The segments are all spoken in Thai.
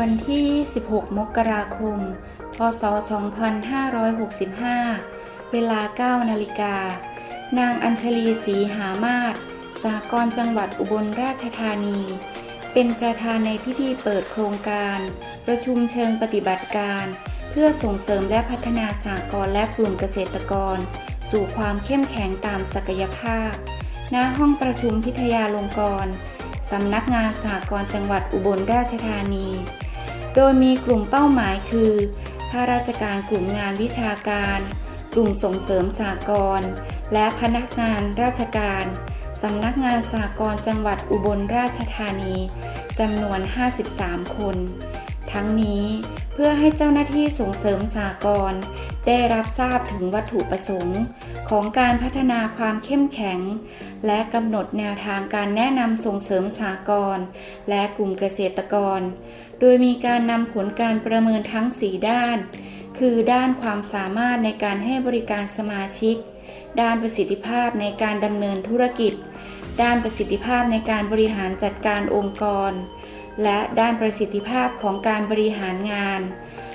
วันที่ 16 มกราคม พศ 2565 เวลา 9 นาฬิกา นางอัญชลีศรีหามาศสหกรณจังหวัดอุบลราชธานี เป็นประธานในพิธีเปิดโครงการ ประชุมเชิงปฏิบัติการ เพื่อส่งเสริมและพัฒนาสหกรณ์และกลุ่มเกษตรกร สู่ความเข้มแข็งตามศักยภาพ ณ ห้องประชุมพิทยาลงกรณ์สำนักงานสหกรณ์จังหวัดอุบลราชธานี โดยมีกลุ่มเป้าหมายคือข้าราชการกลุ่มงานวิชาการ กลุ่มส่งเสริมสหกรณ์และพนักงานราชการสำนักงานสหกรณ์จังหวัดอุบลราชธานีจำนวน 53 คน ทั้งนี้เพื่อให้เจ้าหน้าที่ส่งเสริมสหกรณ์ ได้รับทราบถึงวัตถุประสงค์ของการพัฒนาความเข้มแข็ง และกำหนดแนวทางการแนะนำส่งเสริมสหกรและกลุ่มเกษตรกร โดยมีการนำผลการประเมินทั้ง 4 ด้าน คือด้านความสามารถในการให้บริการสมาชิก ด้านประสิทธิภาพในการดำเนินธุรกิจ ด้านประสิทธิภาพในการบริหารจัดการองค์กร และด้านประสิทธิภาพของการบริหารงาน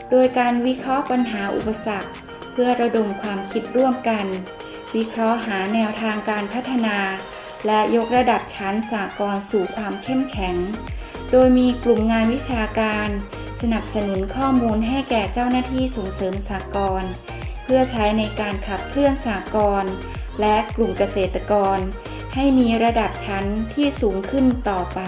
โดยการวิเคราะห์ปัญหาอุปสรรค เพื่อระดมความคิดร่วมกัน วิเคราะห์หาแนวทางการพัฒนา และยกระดับชั้นสากลสู่ความเข้มแข็ง โดยมีกลุ่มงานวิชาการ สนับสนุนข้อมูลให้แก่เจ้าหน้าที่ส่งเสริมสากลเพื่อใช้ในการขับเคลื่อนสากลและกลุ่มเกษตรกร ให้มีระดับชั้นที่สูงขึ้นต่อไป